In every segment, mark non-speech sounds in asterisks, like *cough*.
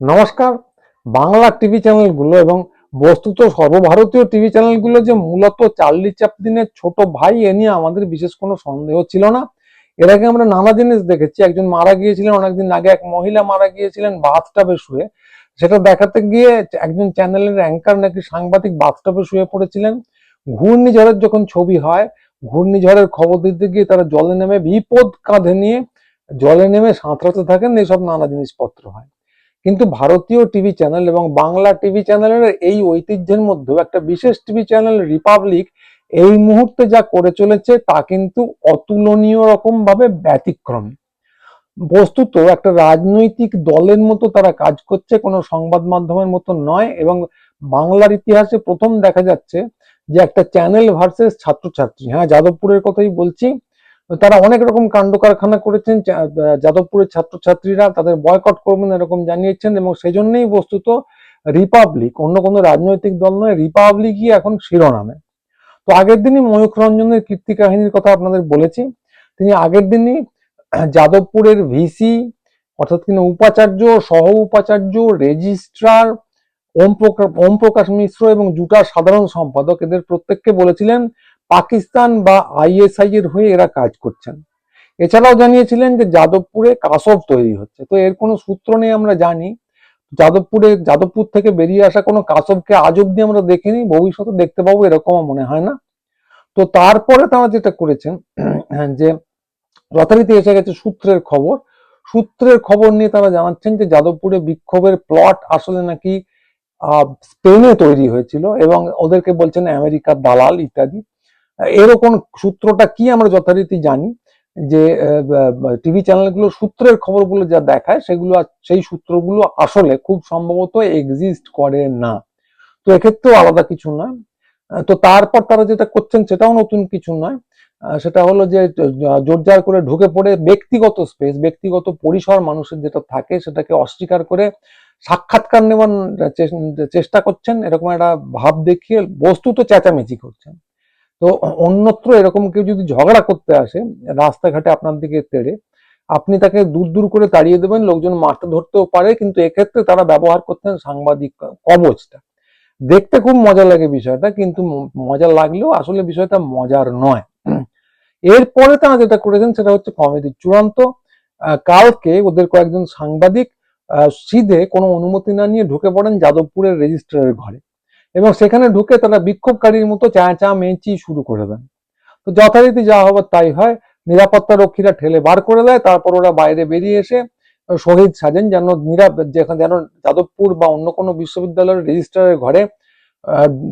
নমস্কার, বাংলা টিভি চ্যানেলগুলো এবং বস্তুত সর্বভারতীয় টিভি চ্যানেলগুলো যে মূলত চার্লি চ্যাপলিনের ছোট ভাই এ নিয়ে আমাদের বিশেষ কোনো সন্দেহ ছিল না। এর আগে আমরা নানা জিনিস দেখেছি, একজন মারা গিয়েছিলেন, অনেকদিন আগে এক মহিলা মারা গিয়েছিলেন বাথটাবে শুয়ে। সেটা দেখাতে গিয়ে একজন চ্যানেলের অ্যাঙ্কার নাকি সাংবাদিক বাথটাবে শুয়ে পড়েছিলেন। ঘূর্ণিঝড়ের যখন ছবি হয়, ঘূর্ণিঝড়ের খবর দিতে গিয়ে তারা জলে নেমে বিপদ কাঁধে নিয়ে জলে নেমে সাঁতরাতে থাকেন এইসব নানা জিনিসপত্র হয়। কিন্তু ভারতীয় টিভি চ্যানেল এবং বাংলা টিভি চ্যানেলের এই ঐতিহ্যের মধ্যেও একটা বিশেষ টিভি চ্যানেল রিপাবলিক এই মুহূর্তে যা করে চলেছে তা কিন্তু অতুলনীয় রকম ভাবে ব্যতিক্রমী। বস্তুত একটা রাজনৈতিক দলের মতো তারা কাজ করছে, কোনো সংবাদ মাধ্যমের মতো নয় এবং বাংলার ইতিহাসে প্রথম দেখা যাচ্ছে যে একটা চ্যানেল ভার্সেস ছাত্রছাত্রী। হ্যাঁ যাদবপুরের কথাই বলছি তারা অনেক রকম কাণ্ড কারখানা করেছেন যাদবপুরের ছাত্রছাত্রীরা তাদের বয়কট করবেন এরকম জানিয়েছেন এবং সেই জন্যই বস্তুত রিপাবলিক, অন্য কোনো রাজনৈতিক দল নয়, রিপাবলিকই এখন শিরোনামে। তো আগের দিনই ময়ূখ রঞ্জনের কীর্তি কাহিনীর কথা আপনাদের বলেছি। তিনি আগের দিনই যাদবপুরের ভিসি, অর্থাৎ তিনি উপাচার্য, সহ উপাচার্য, রেজিস্ট্রার ওম প্রকাশ মিশ্র এবং জুটার সাধারণ সম্পাদক এদের প্রত্যেককে বলেছিলেন পাকিস্তান বা আইএসআই এর হয়ে এরা কাজ করছেন। এছাড়াও জানিয়েছিলেন যে যাদবপুরে কাসব তৈরি হচ্ছে। তো এর কোনো সূত্র নেই আমরা জানি। যাদবপুরে, যাদবপুর থেকে বেরিয়ে আসা কোনো কাসবকে আজ অব্দি আমরা দেখিনি। ভবিষ্যতে দেখতে পাবো এরকম মনে হয় না। তো তারপরে তারা যেটা করেছেন, *clears throat* যে যথারীতি এসে গেছে সূত্রের খবর। সূত্রের খবর নিয়ে তারা জানাচ্ছেন যে যাদবপুরে বিক্ষোভের প্লট আসলে নাকি স্পেনে তৈরি হয়েছিল এবং ওদেরকে বলছেন আমেরিকার দালাল ইত্যাদি। এরকম সূত্রটা কি আমরা যথারীতি জানি? যে টিভি চ্যানেলগুলো সূত্রের খবরগুলো যা দেখায় সেগুলো সেই সূত্রগুলো আসলে খুব সম্ভবত এক্সিস্ট করে না। তো এক্ষেত্রেও আলাদা কিছু আহ, তো তারপর তারা যেটা করছেন সেটাও নতুন কিছু নয়। সেটা হলো যে জোরজার করে ঢুকে পড়ে ব্যক্তিগত স্পেস ব্যক্তিগত পরিসর মানুষের যেটা থাকে সেটাকে অস্বীকার করে সাক্ষাৎকার নেওয়ার চেষ্টা করছেন। এরকম একটা ভাব দেখিয়ে বস্তুত চেঁচামেচি করছেন। তো অন্যত্র এরকম কেউ যদি ঝগড়া করতে আসে, রাস্তাঘাটে আপনার দিকে তেড়ে, আপনি তাকে দূর দূর করে তাড়িয়ে দেবেন, লোকজন মারতে ধরতেও পারে, কিন্তু এক্ষেত্রে তারা ব্যবহার করতেন সাংবাদিক কবচটা। দেখতে খুব মজা লাগে বিষয়টা, কিন্তু মজা লাগলেও আসলে বিষয়টা মজার নয়। এরপরে তারা যেটা করেছেন, সেটা হচ্ছে কমেডির চূড়ান্ত। কালকে ওদের কয়েকজন সাংবাদিক সিধে কোনো অনুমতি না নিয়ে ঢুকে পড়েন যাদবপুরের রেজিস্ট্রারের ঘরে। এবং সেখানে ঢুকে তারা বিক্ষোভকারীর মতো চা চা মেঁচি শুরু করে দেন। তো যথারীতি যা হবার তাই হয়। নিরাপত্তা রক্ষীরা ঠেলে বার করে দেয়। তারপর ওরা বাইরে বেরিয়ে এসে শহীদ সাজেন যেন নিরাপ, যেখানে যেন যাদবপুর বা অন্য কোনো বিশ্ববিদ্যালয়ের রেজিস্ট্রারের ঘরে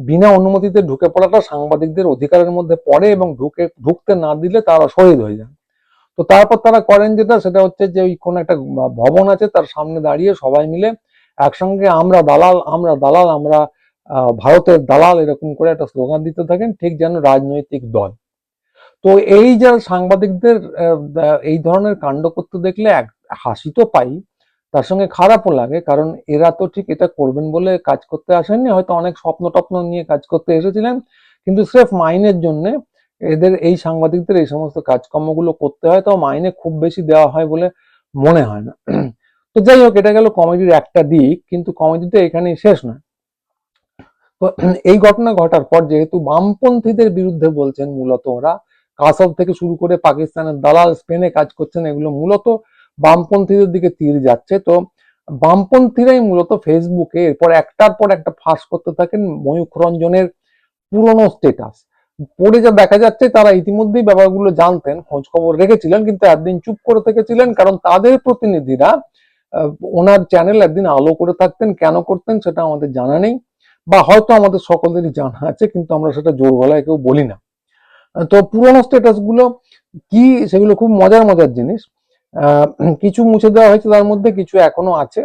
বিনা অনুমতিতে ঢুকে পড়াটা সাংবাদিকদের অধিকারের মধ্যে পড়ে এবং ঢুকে, ঢুকতে না দিলে তারা শহীদ হয়ে যান। তো তারপর তারা করেন যেটা, সেটা হচ্ছে যে ওই কোনো একটা ভবন আছে, তার সামনে দাঁড়িয়ে সবাই মিলে একসঙ্গে আমরা দালাল আমরা দালাল, আমরা ভারতের দালাল এরকম করে একটা স্লোগান দিতে থাকেন, ঠিক যেন রাজনৈতিক দল। তো এই যে সাংবাদিকদের এই ধরনের কাণ্ড করতে দেখলে এক, হাসি তো পাই, তার সঙ্গে খারাপও লাগে, কারণ এরা তো ঠিক এটা করবেন বলে কাজ করতে আসেননি, হয়তো অনেক স্বপ্ন টপ্ন নিয়ে কাজ করতে এসেছিলেন, কিন্তু স্রেফ মাইনের জন্য এদের, এই সাংবাদিকদের এই সমস্ত কাজকর্মগুলো করতে হয়, তো মাইনে খুব বেশি দেওয়া হয় বলে মনে হয় না। তো যাই হোক, এটা গেল কমেডির একটা দিক, কিন্তু কমেডিটা এখানেই শেষ নয়। তো এই ঘটনা ঘটার পর যেহেতু বামপন্থীদের বিরুদ্ধে বলছেন মূলত ওরা, কাসব থেকে শুরু করে পাকিস্তানের দালাল, স্পেনে কাজ করছেন, এগুলো মূলত বামপন্থীদের দিকে তীর যাচ্ছে। তো বামপন্থীরাই মূলত ফেসবুকে এরপর একটার পর একটা ফাঁস করতে থাকেন ময়ূখ রঞ্জনের পুরনো স্টেটাস পড়ে যা দেখা যাচ্ছে, তারা ইতিমধ্যেই ব্যাপারগুলো জানতেন খোঁজ খবর রেখেছিলেন, কিন্তু একদিন চুপ করে থেকেছিলেন, কারণ তাদের প্রতিনিধিরা ওনার চ্যানেল একদিন আলো করে থাকতেন, কেন করতেন সেটা আমাদের জানা নেই। বা হয়তো আমাদের সকলেরই জানা আছে, কিন্তু আমরা সেটা জোর গলায় কেউ বলি না। তো পুরোনো স্ট্যাটাসগুলো কি, সেগুলো খুব মজার মজার জিনিস। কিছু মুছে দেওয়া হয়েছে তার মধ্যে, কিছু এখনও আছে।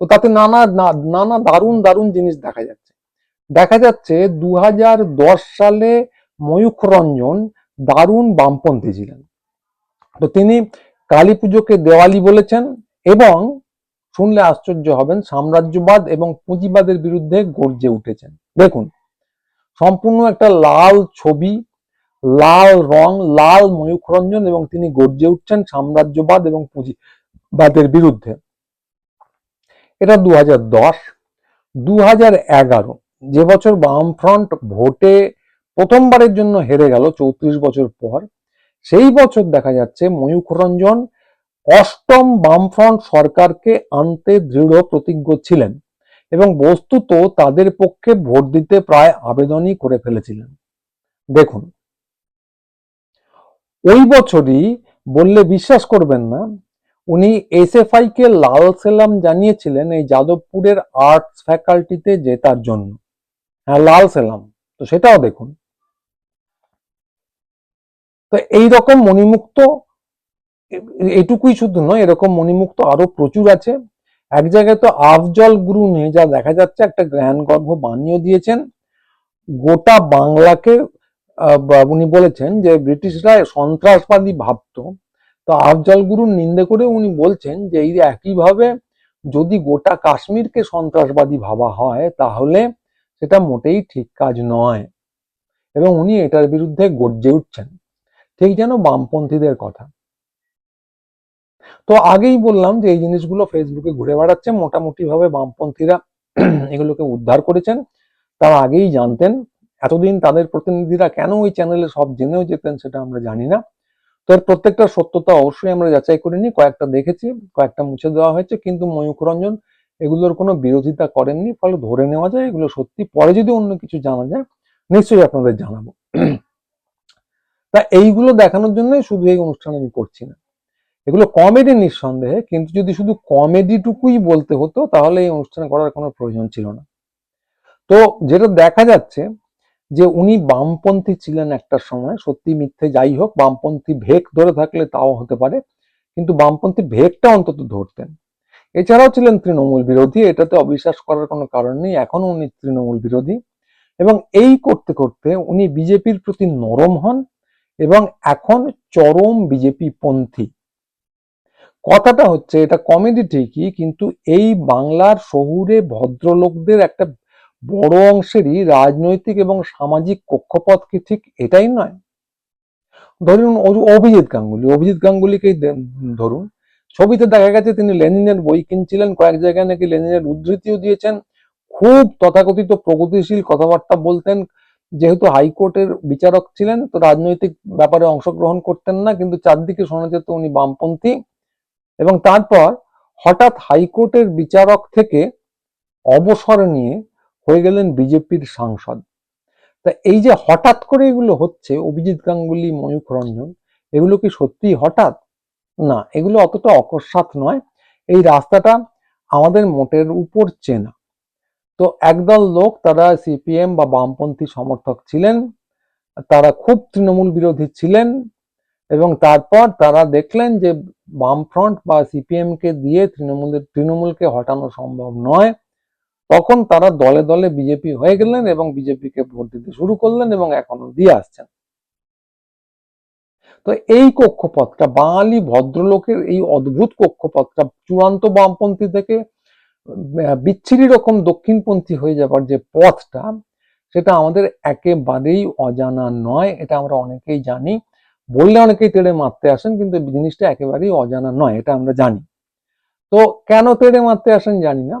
তো তাতে নানা নানা দারুণ দারুণ জিনিস দেখা যাচ্ছে। দেখা যাচ্ছে দু হাজার দশ সালে ময়ূখ রঞ্জন দারুণ বামপন্থী ছিলেন। তো তিনি কালী পুজোকে দেওয়ালি বলেছেন এবং শুনলে আশ্চর্য হবেন, সাম্রাজ্যবাদ এবং পুঁজিবাদের বিরুদ্ধে গর্জে উঠেছেন। দেখুন, সম্পূর্ণ একটা লাল ছবি, লাল রং, লাল ময়ূখরঞ্জন এবং তিনি গর্জে উঠছেন সাম্রাজ্যবাদ এবং পুঁজিবাদের বিরুদ্ধে। এটা দু হাজার দশ দু হাজার এগারো, যে বছর বামফ্রন্ট ভোটে প্রথমবারের জন্য হেরে গেল চৌত্রিশ বছর পর, সেই বছর দেখা যাচ্ছে ময়ূখ রঞ্জন অষ্টম বামফ্রন্ট সরকারকে আনতে দৃঢ় প্রতিজ্ঞ ছিলেন এবং বস্তুত তাদের পক্ষে ভোট দিতে প্রায় আবেদনই করে ফেলেছিলেন। দেখুন, ওই বছরই বললে বিশ্বাস করবেন না, উনি এসএফআই কে লাল সেলাম জানিয়েছিলেন এই যাদবপুরের আর্টস ফ্যাকাল্টিতে জেতার জন্য। হ্যাঁ লাল সেলাম, তো সেটাও দেখুন। তো এই রকম মণিমুক্ত এটুকুই শুধু নয়, এরকম মণিমুক্ত আরও প্রচুর আছে। এক জায়গায় তো আফজল গুরু নিয়ে যা দেখা যাচ্ছে, একটা জ্ঞান গর্ভ বানিয়ে দিয়েছেন। গোটা বাংলাকে উনি বলেছেন যে ব্রিটিশরা সন্ত্রাসবাদী ভাবতো। তো আফজল গুরুর নিন্দে করে উনি বলছেন যে এই একইভাবে যদি গোটা কাশ্মীরকে সন্ত্রাসবাদী ভাবা হয়, তাহলে সেটা মোটেই ঠিক কাজ নয়। এবং উনি এটার বিরুদ্ধে গর্জে উঠছেন। ঠিক যেন বামপন্থীদের কথা। তো আগেই বললাম যে এই জিনিসগুলো ফেসবুকে ঘুরে বেড়াচ্ছে। মোটামুটি ভাবে বামপন্থীরা *clears throat* এগুলোকে উদ্ধার করেছেন। তারা আগেই জানতেন। এতদিন তাদের প্রতিনিধিরা কেন ওই চ্যানেলে সব জেনেও যেতেন সেটা আমরা জানি না। তো এর প্রত্যেকটা সত্যতা অবশ্যই আমরা যাচাই করিনি কয়েকটা দেখেছি, কয়েকটা মুছে দেওয়া হয়েছে। কিন্তু ময়ূখ রঞ্জন এগুলোর কোনো বিরোধিতা করেননি। ফলে ধরে নেওয়া যায় এগুলো সত্যি। পরে যদি অন্য কিছু জানা যায়, নিশ্চয়ই আপনাদের জানাব। *clears throat* তা এইগুলো দেখানোর জন্যই শুধু এই অনুষ্ঠান আমি করছি না। এগুলো কমেডি নিঃসন্দেহে, কিন্তু যদি শুধু কমেডিটুকুই বলতে হতো, তাহলে এই অনুষ্ঠান করার কোনো প্রয়োজন ছিল না। তো যেটা দেখা যাচ্ছে, যে উনি বামপন্থী ছিলেন একটা সময়, সত্যি মিথ্যে যাই হোক, বামপন্থী ভেক ধরে থাকলে তাও হতে পারে, কিন্তু বামপন্থী ভেকটা অন্তত ধরতেন। এছাড়াও ছিলেন তৃণমূল বিরোধী, এটাতে অবিশ্বাস করার কোনো কারণ নেই এখনও উনি তৃণমূল বিরোধী। এবং এই করতে করতে উনি বিজেপির প্রতি নরম হন, এবং এখন চরম বিজেপি পন্থী। কথাটা হচ্ছে, এটা কমেডি ঠিকই, কিন্তু এই বাংলার শহুরে ভদ্রলোকদের একটা বড় অংশেরই রাজনৈতিক এবং সামাজিক কক্ষপথ কি ঠিক? এটাই নয়। ধরুন অভিজিৎ গাঙ্গুলি, অভিজিৎ গাঙ্গুলিকেই ধরুন। ছবিতে দেখা গেছে তিনি লেনিনের বই কিনছিলেন, কয়েক জায়গায় নাকি লেনিনের উদ্ধৃতিও দিয়েছেন। খুব তথাকথিত প্রগতিশীল কথাবার্তা বলতেন, যেহেতু হাইকোর্টের বিচারক ছিলেন, তো রাজনৈতিক ব্যাপারে অংশগ্রহণ করতেন না, কিন্তু চারদিকে শোনা যেত উনি বামপন্থী। এবং তারপর হঠাৎ হাইকোর্টের বিচারক থেকে অবসর নিয়ে হয়ে গেলেন বিজেপির সাংসদ। তা এই যে হঠাৎ করে এগুলো হচ্ছে, অভিজিৎ গাঙ্গুলি, ময়ূখ রঞ্জন, এগুলো কি সত্যি হঠাৎ? না, এগুলো অতটা অকস্মাৎ নয়। এই রাস্তাটা আমাদের মোটের উপর চেনা। তো একদল লোক, তারা সিপিএম বা বামপন্থী সমর্থক ছিলেন, তারা খুব তৃণমূল বিরোধী ছিলেন এবং তারপর তারা দেখলেন যে বামফ্রন্ট বা সিপিএম কে দিয়ে তৃণমূলের, তৃণমূলকে হটানো সম্ভব নয়। তখন তারা দলে দলে বিজেপি হয়ে গেলেন এবং বিজেপিকে ভোট দিতে শুরু করলেন এবং এখনও দিয়ে আসছেন। তো এই কক্ষপথটা, বাঙালি ভদ্রলোকের এই অদ্ভুত কক্ষপথটা চূড়ান্ত বামপন্থী থেকে বিচ্ছিরি রকম দক্ষিণপন্থী হয়ে যাবার যে পথটা, সেটা আমাদের একেবারেই অজানা নয়। এটা আমরা অনেকেই জানি। বললে অনেকেই তেড়ে মারতে আসেন, কিন্তু জিনিসটা একেবারেই অজানা নয়, এটা আমরা জানি। তো কেন তেড়ে মারতে আসেন জানি না।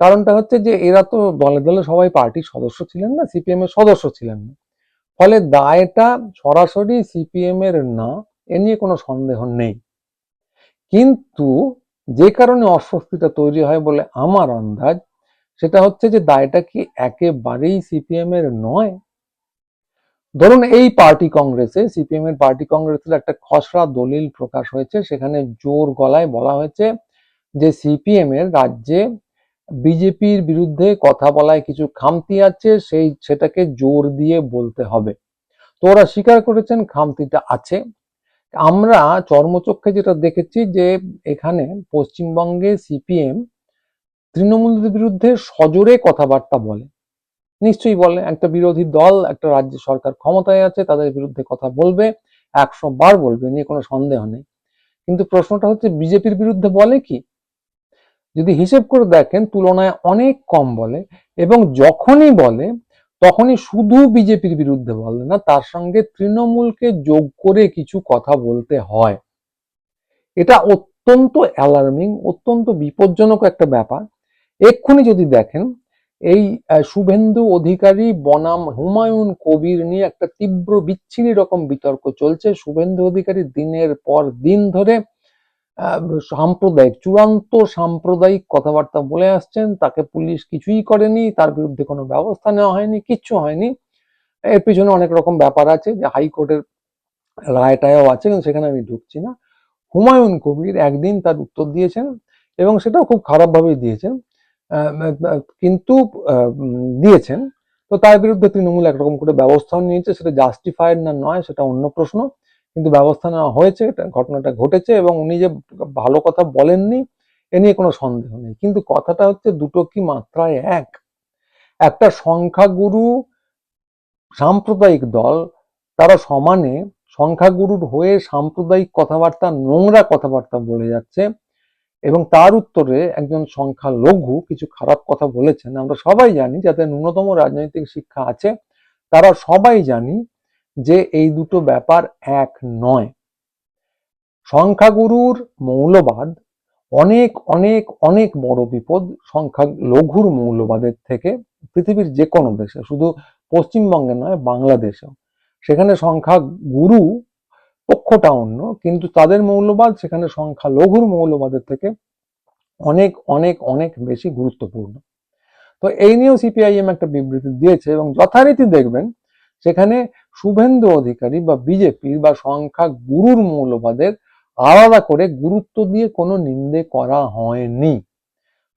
কারণটা হচ্ছে যে এরা তো দলে দলে সবাই পার্টির সদস্য ছিলেন না, সিপিএম এর সদস্য ছিলেন না। ফলে দায়টা সরাসরি সিপিএম এর না, এ নিয়ে কোনো সন্দেহ নেই। কিন্তু যে কারণে অস্বস্তিটা তৈরি হয় বলে আমার আন্দাজ, সেটা হচ্ছে যে দায়টা কি একেবারেই সিপিএম এর নয় ধরুন এই পার্টি কংগ্রেসে, সিপিএম এর পার্টি কংগ্রেসের একটা খসড়া দলিল প্রকাশ হয়েছে, সেখানে জোর গলায় বলা হয়েছে যে সিপিএম এর রাজ্যে বিজেপির বিরুদ্ধে কথা বলায় কিছু খামতি আছে, সেই সেটাকে জোর দিয়ে বলতে হবে। তো ওরা স্বীকার করেছেন খামতিটা আছে। আমরা চর্মচক্ষে যেটা দেখেছি যে এখানে পশ্চিমবঙ্গে সিপিএম তৃণমূলের বিরুদ্ধে সজোরে কথাবার্তা বলে। নিশ্চয়ই বলে একটা বিরোধী দল, একটা রাজ্য সরকার ক্ষমতায় আছে, তাদের বিরুদ্ধে কথা বলবে, একশো বার বলবে, নিয়ে কোনো সন্দেহ নেই। কিন্তু প্রশ্নটা হচ্ছে, বিজেপির বিরুদ্ধে বলে কি? যদি হিসেব করে দেখেন, তুলনায় অনেক কম বলে, এবং যখনই বলে, তখনই শুধু বিজেপির বিরুদ্ধে বলে না, তার সঙ্গে তৃণমূলকে যোগ করে কিছু কথা বলতে হয়। এটা অত্যন্ত অ্যালার্মিং অত্যন্ত বিপজ্জনক একটা ব্যাপার। এক্ষুনি যদি দেখেন এই শুভেন্দু অধিকারী বনাম হুমায়ুন কবির নিয়ে একটা তীব্র বিচ্ছিরি রকম বিতর্ক চলছে। শুভেন্দু অধিকারী দিনের পর দিন ধরে সাম্প্রদায়িক, চূড়ান্ত সাম্প্রদায়িক কথাবার্তা বলে আসছেন। তাকে পুলিশ কিছুই করেনি, তার বিরুদ্ধে কোনো ব্যবস্থা নেওয়া হয়নি, কিচ্ছু হয়নি। এর পিছনে অনেক রকম ব্যাপার আছে যে হাইকোর্টের রায়টায়ও আছে, কিন্তু সেখানে আমি ঢুকছি না। হুমায়ুন কবির একদিন তার উত্তর দিয়েছেন এবং সেটাও খুব খারাপভাবেই দিয়েছেন। কিন্তু দিয়েছেন। তো তার বিরুদ্ধে তৃণমূল একরকম করে ব্যবস্থাও নিয়েছে। সেটা জাস্টিফাইড না নয়, সেটা অন্য প্রশ্ন। কিন্তু ব্যবস্থা নেওয়া হয়েছে ঘটনাটা ঘটেছে এবং উনি যে ভালো কথা বলেননি, এ নিয়ে কোনো সন্দেহ নেই। কিন্তু কথাটা হচ্ছে দুটো কি মাত্রায় এক? একটা সংখ্যাগুরু সাম্প্রদায়িক দল, তারা সমানে সংখ্যাগুরুর হয়ে সাম্প্রদায়িক কথাবার্তা, নোংরা কথাবার্তা বলে যাচ্ছে। এবং তার উত্তরে একজন সংখ্যালঘু কিছু খারাপ কথা বলেছেন। আমরা সবাই জানি যাদের ন্যূনতম রাজনৈতিক শিক্ষা আছে, তারা সবাই জানি যে এই দুটো ব্যাপার এক নয়। সংখ্যাগুরুর মৌলবাদ অনেক অনেক অনেক বড় বিপদ সংখ্যা লঘুর মৌলবাদের থেকে পৃথিবীর যে কোনো দেশে, শুধু পশ্চিমবঙ্গে নয়, বাংলাদেশেও। সেখানে সংখ্যা গুরু পক্ষটা অন্য, কিন্তু তাদের মৌলবাদ, সেখানে সংখ্যা লঘুর মৌলবাদের থেকে অনেক অনেক অনেক বেশি গুরুত্বপূর্ণ। তো এই নিয়েও সিপিআইএম একটা বিবৃতি দিয়েছে এবং যথারীতি দেখবেন, সেখানে শুভেন্দু অধিকারী বা বিজেপির বা সংখ্যা গুরুর মৌলবাদের আলাদা করে গুরুত্ব দিয়ে কোনো নিন্দে করা হয়নি।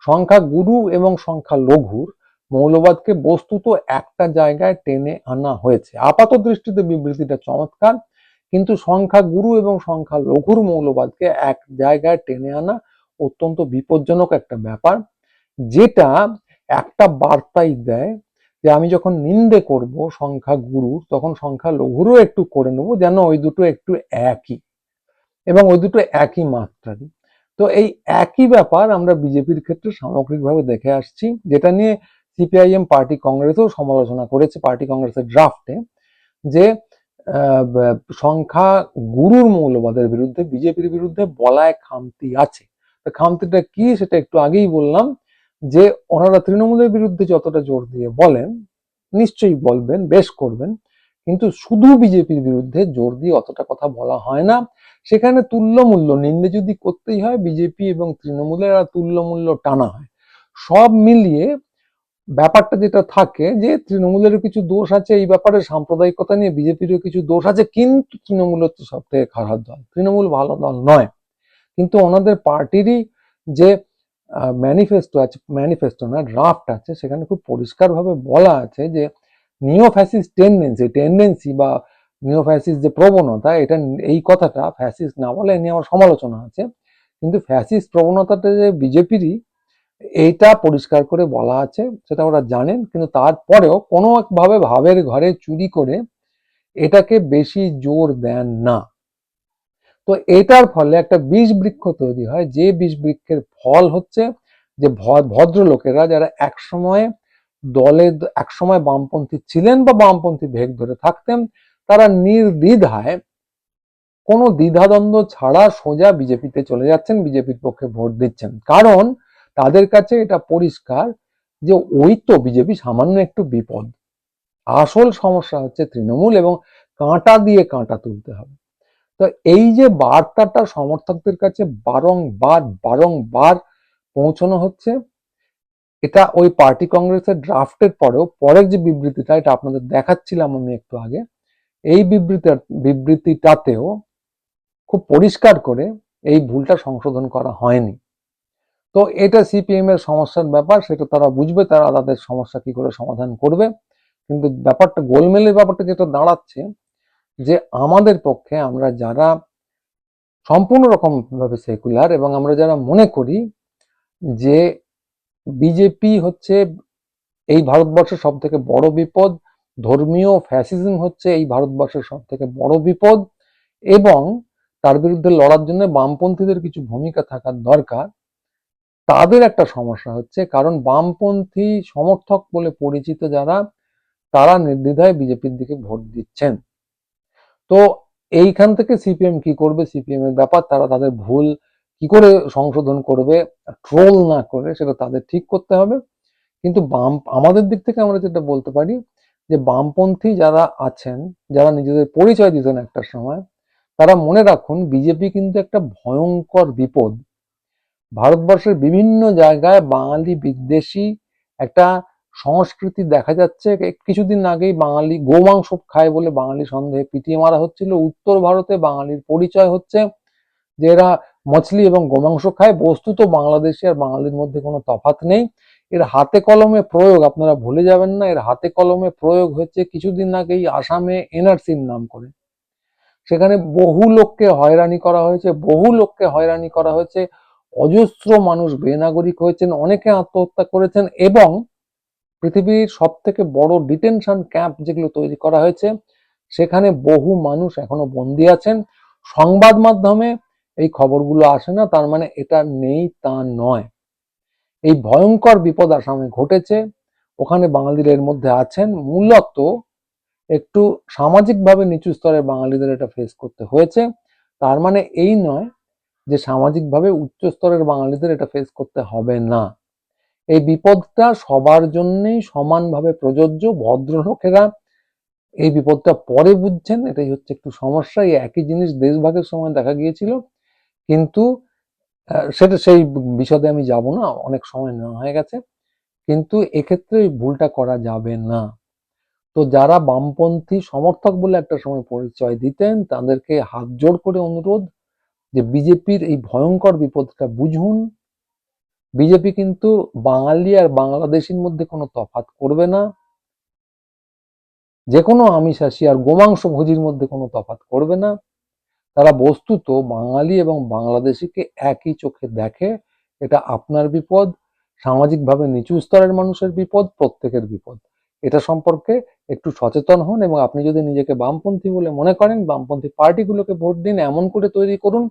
সংখ্যা গুরু এবং সংখ্যা লঘুর মৌলবাদকে বস্তুত একটা জায়গায় টেনে আনা হয়েছে। আপাত দৃষ্টিতে বিবৃতিটা চমৎকার। কিন্তু সংখ্যা গুরু এবং সংখ্যা লঘুর মৌলবাদকে এক জায়গায় টেনে আনা অত্যন্ত বিপজ্জনক একটা ব্যাপার, যেটা একটা বার্তাই দেয় যে আমি যখন নিন্দে করব সংখ্যা গুরু, তখন সংখ্যা লঘুরও একটু করে নেব যেন ওই দুটো একটু একই এবং ওই দুটো একই মাত্রারই। তো এই একই ব্যাপার আমরা বিজেপির ক্ষেত্রে সামগ্রিকভাবে দেখে আসছি, যেটা নিয়ে সিপিআইএম পার্টি কংগ্রেসও সমালোচনা করেছে, পার্টি কংগ্রেসের ড্রাফটে যে সংখ্যা গুরুর মৌলবাদের বিরুদ্ধে, বিজেপির বিরুদ্ধে বলায় খামতি আছে। খামতিটা কি সেটা একটু আগেই বললাম যে, ওনারা তৃণমূলের বিরুদ্ধে যতটা জোর দিয়ে বলেন, নিশ্চয়ই বলবেন, বেশ করবেন, কিন্তু শুধু বিজেপির বিরুদ্ধে জোর দিয়ে অতটা কথা বলা হয় না। সেখানে তুল্যমূল্য নিন্দে যদি করতেই হয়, বিজেপি এবং তৃণমূলের তুল্যমূল্য টানা হয়। সব মিলিয়ে ব্যাপারটা যেটা থাকে যে তৃণমূলেরও কিছু দোষ আছে, এই ব্যাপারে সাম্প্রদায়িকতা নিয়ে বিজেপিরও কিছু দোষ আছে, কিন্তু তৃণমূল হচ্ছে সব থেকে খারাপ দল। তৃণমূল ভালো দল নয়। কিন্তু ওনাদের পার্টিরই যে ম্যানিফেস্টো আছে ম্যানিফেস্টো না ড্রাফট আছে, সেখানে খুব পরিষ্কারভাবে বলা আছে যে নিও ফ্যাসিস টেন্ডেন্সি টেন্ডেন্সি বা নিও ফ্যাসিস যে প্রবণতা, এটা এই কথাটা ফ্যাসিস না বলে নিয়ে আমার সমালোচনা আছে। কিন্তু ফ্যাসিস প্রবণতাটা যে বিজেপিরই এইটা পরিষ্কার করে বলা আছে, সেটা ওরা জানেন, কিন্তু তারপরেও কোনো একভাবে ভাবের ঘরে চুরি করে এটাকে বেশি জোর দেন না। তো এটার ফলে একটা বীজ বৃক্ষ তৈরি হয়, যে বীজ বৃক্ষের ফল হচ্ছে যে ভদ্রলোকেরা যারা একসময় দলে, একসময় বামপন্থী ছিলেন বা বামপন্থী ভেগ ধরে থাকতেন, তারা নির্দ্বিধায় কোনো দ্বিধাদ্বন্দ্ব ছাড়া সোজা বিজেপিতে চলে যাচ্ছেন, বিজেপির পক্ষে ভোট দিচ্ছেন। কারণ তাদের কাছে এটা পরিষ্কার যে ওই তো বিজেপি সামান্য একটু বিপদ। আসল সমস্যা হচ্ছে তৃণমূল এবং কাঁটা দিয়ে কাঁটা তুলতে হবে। তো এই যে বার্তাটা সমর্থকদের কাছে বারংবার বারংবার পৌঁছানো হচ্ছে, এটা ওই পার্টি কংগ্রেসের ড্রাফটের পরেও, পরের যে বিবৃতিটা, এটা আপনাদের দেখাচ্ছিলাম আমি একটু আগে, এই বিবৃতি, বিবৃতিটাতেও খুব পরিষ্কার করে এই ভুলটা সংশোধন করা হয়নি। তো এটা সিপিএম এর সমস্যার ব্যাপার, সেটা তারা বুঝবে, তারা তাদের সমস্যা কি করে সমাধান করবে। কিন্তু ব্যাপারটা গোলমেলের ব্যাপারটা যেটা দাঁড়াচ্ছে, যে আমাদের পক্ষে আমরা যারা সম্পূর্ণ রকম ভাবে সেকুলার এবং আমরা যারা মনে করি যে বিজেপি হচ্ছে এই ভারতবর্ষের সব থেকে বড় বিপদ, ধর্মীয় ফ্যাসিজম হচ্ছে এই ভারতবর্ষের সব থেকে বড় বিপদ এবং তার বিরুদ্ধে লড়ার জন্য বামপন্থীদের কিছু ভূমিকা থাকার দরকার তাদের একটা সমস্যা হচ্ছে, কারণ বামপন্থী সমর্থক বলে পরিচিত যারা, তারা নির্দ্বিধায় বিজেপির দিকে ভোট দিচ্ছেন। তো এইখান থেকে সিপিএম কি করবে? সিপিএম এর ব্যাপার, তারা তাদের ভুল কি করে সংশোধন করবে, ট্রোল না করে, সেটা তাদের ঠিক করতে হবে। কিন্তু বাম, আমাদের দিক থেকে আমরা যেটা বলতে পারি, যে বামপন্থী যারা আছেন, যারা নিজেদের পরিচয় দিতেন একটা সময়, তারা মনে রাখুন, বিজেপি কিন্তু একটা ভয়ঙ্কর বিপদ। ভারতবর্ষের বিভিন্ন জায়গায় বাঙালি বিদ্বেষী একটা সংস্কৃতি দেখা যাচ্ছে। কিছুদিন আগেই বাঙালি গোমাংস খায় বলে বাঙালি সন্দেহে পিটিয়ে মারা হচ্ছিল। উত্তর ভারতে বাঙালির পরিচয় হচ্ছে যে এরা মছলি এবং গোমাংস খায়। বস্তুত বাংলাদেশে আর বাঙালির মধ্যে কোনো তফাৎ নেই। এর হাতে কলমে প্রয়োগ আপনারা ভুলে যাবেন না। এর হাতে কলমে প্রয়োগ হচ্ছে কিছুদিন আগেই আসামে এনআরসির নাম করে। সেখানে বহু লোককে হয়রানি করা হয়েছে। বহু লোককে হয়রানি করা হয়েছে। অজস্র মানুষ, বেনাগরিক হয়েছেন, অনেকে আত্মহত্যা করেছেন এবং পৃথিবীর সব থেকে বড় ডিটেনশন ক্যাম্প যেগুলো তৈরি করা হয়েছে, সেখানে বহু মানুষ এখনও বন্দী আছেন। সংবাদ মাধ্যমে এই খবরগুলো আসে না, তার মানে এটা নেই, তা নয়। এই ভয়ঙ্কর বিপদ আসামে ঘটেছে, ওখানে বাঙালির এর মধ্যে আছেন। মূলত একটু সামাজিকভাবে নিচু স্তরের বাঙালিদের এটা ফেস করতে হয়েছে। তার মানে এই নয় যে সামাজিকভাবে উচ্চ স্তরের বাঙালিদের এটা ফেস করতে হবে না। এই বিপদটা সবার জন্যই সমানভাবে প্রযোজ্য ভদ্রলোকেরা এই বিপদটা পরে বুঝছেন, এটাই হচ্ছে একটু সমস্যা। এই একই জিনিস দেশভাগের সময় দেখা গিয়েছিল। কিন্তু সেটা সেই বিশদে আমি যাব না, অনেক সময় নেওয়া হয়ে গেছে। কিন্তু এক্ষেত্রে ভুলটা করা যাবে না। তো যারা বামপন্থী সমর্থক বলে একটা সময় পরিচয় দিতেন, তাদেরকে হাত জোড় করে অনুরোধ যে বিজেপির এই ভয়ঙ্কর বিপদটা বুঝুন, বিজেপি কিন্তু বাঙালি আর বাংলাদেশের মধ্যে কোনো তফাৎ করবে না। যে কোনো আমিষাসী আর গোমাংস ভোজির মধ্যে কোনো তফাত করবে না। তারা বস্তুত বাঙালি এবং বাংলাদেশিকে একই চোখে দেখে, এটা আপনার বিপদ, সামাজিকভাবে নিচু স্তরের মানুষের বিপদ, প্রত্যেকের বিপদ। এটা সম্পর্কে একটু সচেতন হন এবং আপনি যদি নিজেকে বামপন্থী বলে মনে করেন, বামপন্থী পার্টিগুলোকে ভোট দিন, এমন করে তৈরি করুন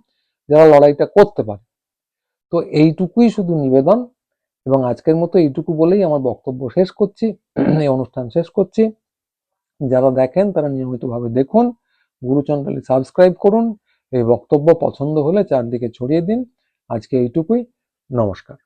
যারা লড়াইটা করতে পারে। তো এইটুকুই শুধু নিবেদন এবং আজকের মতো এইটুকু বলেই আমার বক্তব্য শেষ করছি, এই অনুষ্ঠান শেষ করছি। যারা দেখেন তারা নিয়মিতভাবে দেখুন, গুরু চ্যানেলটি সাবস্ক্রাইব করুন, এই বক্তব্য পছন্দ হলে চারদিকে ছড়িয়ে দিন। আজকে এইটুকুই, নমস্কার।